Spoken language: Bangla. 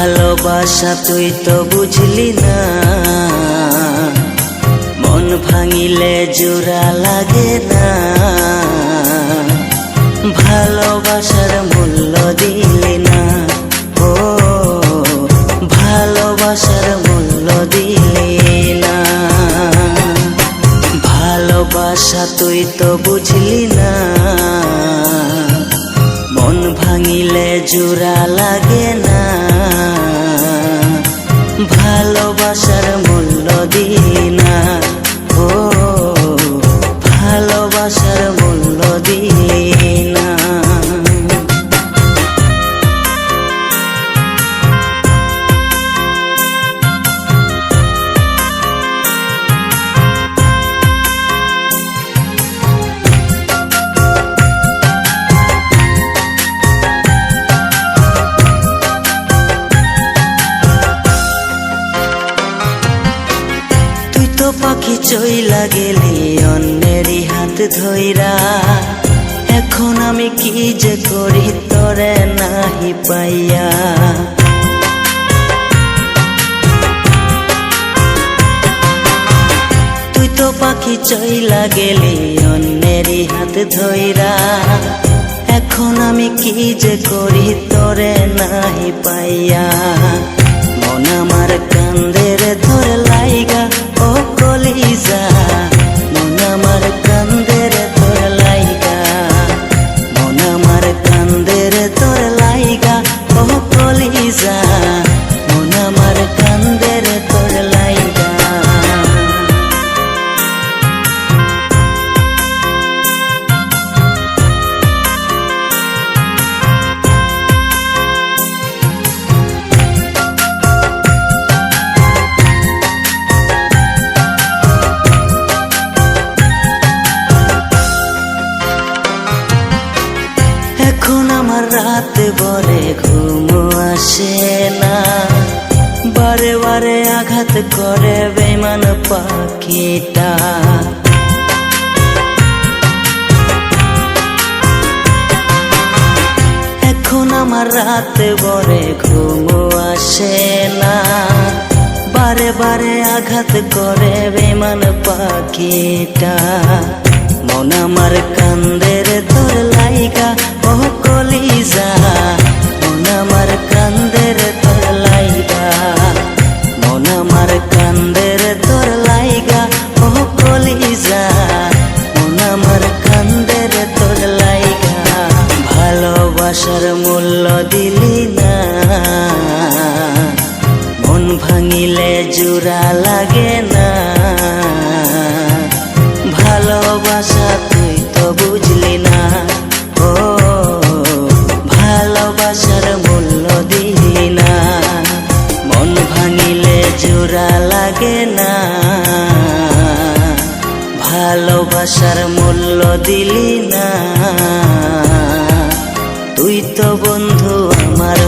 ভালোবাসা তুই তো বুঝলি না। মন ভাঙিলে জোড়া লাগে না। ভালোবাসার মূল্য দিলি না। ও, ভালোবাসার মূল্য দিলি না। ভালোবাসা তুই তো বুঝলি না। মন ভাঙিলে জোড়া লাগে না। চইলা গেলি অন্যেরই হাত ধইরা। এখন আমি কি যে করি তরে নাহি পাইয়া। তুই তো পাখি চইলা গেলি অন্যেরই হাত ধইরা। এখন আমি কি যে করি তরে নাহি পাইয়া। এখন আমার রাত বরে ঘুম আসে না। বারে বারে আঘাত করে বেমান পাখিটা। এখন আমার রাত বরে ঘুম আসে না। বারে বারে আঘাত করে বেমান পাখিটা। মন আমার কান্দের তোর লাইগা ও কলিজা। মন আমার কান্দের তোর লাইগা, মন আমার কান্দের তোর লাইগা ও কলিজা। মন আমার কান্দের তোর লাইগা, ভালোবাসার মূল্য দিলি না। মন ভাঙিলে জোড়া লাগে না। ভালোবাসার মূল্য দিই না মন ভাঙিলে জোড়া লাগে না। ভালোবাসার মূল্য দিলি না। তুই তো বন্ধু আমার